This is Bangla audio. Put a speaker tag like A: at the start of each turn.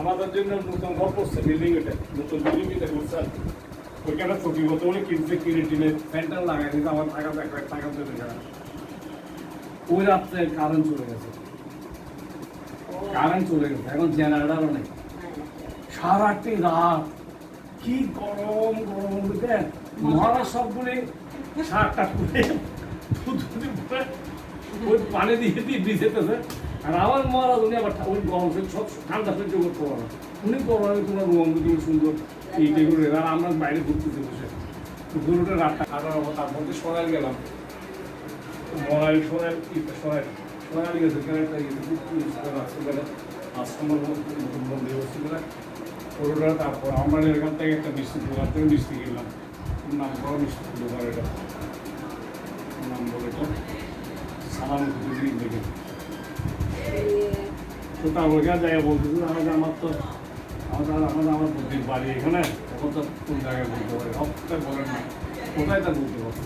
A: আমাদের জন্য নতুন ঘর করছে বিল্ডিং এটা, নতুন বিল্ডিং এটা করছে। ওইখানে চটি মতো বলে কিনছে, কিনে টিনে ফ্যানটাল লাগাই দিতে আমার টাকা এক লাখ টাকা চলে গেল ওই রাত্রে কারেন্ট চলে গেছে। কারেন্ট চলে গেছে, এখন জেনারেটারও নেই। সারাটি রাত, কি গরম গরম, দেখ মহারাজ সবগুলি সারটা ওই পানি দিয়ে দিয়ে ভিজেতেছে আর আমার মহারাজ উনি আবার ওই গরম সব ঠান্ডা সহ্য করতে পারে উনি গরমে তোমার রুম তুমি সুন্দর এইটাই করে। আর আমরা বাইরে ঘুরতেছি বসে। দুটোটা রাতটা কাটার মতো তারপর তো সরাই গেলাম। মরাই সোনার সোনার সোনালি গেছে কেন একটা রাস্তাবেলা আশ্রমের মন্দির ওটা তারপর আমরা এখান থেকে একটা মিষ্টি দোকান থেকে মিষ্টি কিনলাম। নাম করা মিষ্টি দোকান এটা। নাম বলে এটা। সালাম দেখে। তো তারপর এখানে জায়গা বলতেছিল আমাকে আমার তো আমাদের আমাদের আমার বুদ্ধির বাড়ি এখানে। তখন তো কোন জায়গায় বলতে পারে? সব বলেন না। কোথায় তা বলতে পারছি